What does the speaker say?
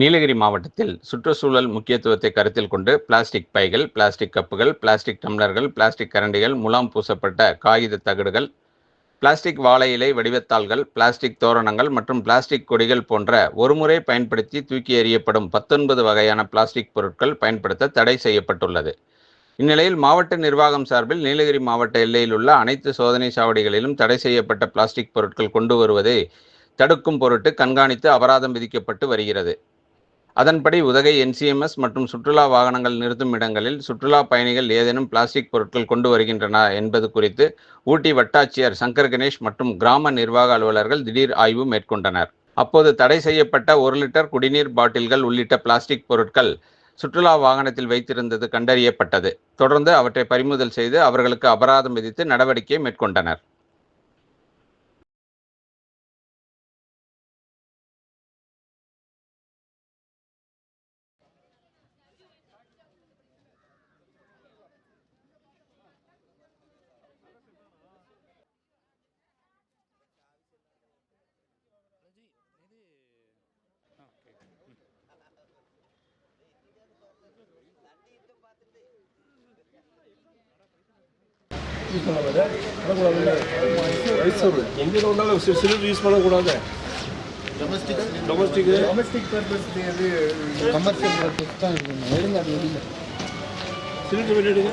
நீலகிரி மாவட்டத்தில் சுற்றுச்சூழல் முக்கியத்துவத்தை கருத்தில் கொண்டு பிளாஸ்டிக் பைகள் பிளாஸ்டிக் கப்புகள் பிளாஸ்டிக் டம்ளர்கள் பிளாஸ்டிக் கரண்டிகள் முலாம் பூசப்பட்ட காகித தகடுகள் பிளாஸ்டிக் வாழை இலை வடிவத்தாள்கள் பிளாஸ்டிக் தோரணங்கள் மற்றும் பிளாஸ்டிக் கொடிகள் போன்ற ஒருமுறை பயன்படுத்தி தூக்கி எறியப்படும் பத்தொன்பது வகையான பிளாஸ்டிக் பொருட்கள் பயன்படுத்த தடை செய்யப்பட்டுள்ளது. இந்நிலையில் மாவட்ட நிர்வாகம் சார்பில் நீலகிரி மாவட்ட எல்லையில் உள்ள அனைத்து சோதனை சாவடிகளிலும் தடை செய்யப்பட்ட பிளாஸ்டிக் பொருட்கள் கொண்டு வருவதை தடுக்கும் பொருட்டு கண்காணித்து அபராதம் விதிக்கப்பட்டு வருகிறது. அதன்படி உதகை என்சிஎம்எஸ் மற்றும் சுற்றுலா வாகனங்கள் நிறுத்தும் இடங்களில் சுற்றுலா பயணிகள் ஏதேனும் பிளாஸ்டிக் பொருட்கள் கொண்டு வருகின்றன என்பது குறித்து ஊட்டி வட்டாட்சியர் சங்கர் கணேஷ் மற்றும் கிராம நிர்வாக அலுவலர்கள் திடீர் ஆய்வு மேற்கொண்டனர். அப்போது தடை செய்யப்பட்ட ஒரு லிட்டர் குடிநீர் பாட்டில்கள் உள்ளிட்ட பிளாஸ்டிக் பொருட்கள் சுற்றுலா வாகனத்தில் வைத்திருந்தது கண்டறியப்பட்டது. தொடர்ந்து அவற்றை பறிமுதல் செய்து அவர்களுக்கு அபராதம் விதித்து நடவடிக்கை மேற்கொண்டனர். வயசு எங்கே கொண்டாலும் சிலிண்டர் யூஸ் பண்ணக்கூடாது. டொமஸ்டிக் டொமஸ்டிக் பர்பஸ் அது கமர்ஷியல் பர்பஸ் தான் இருக்கணும் எடுங்க அது வெளியில் சிலிண்டர் வெளியிடுங்க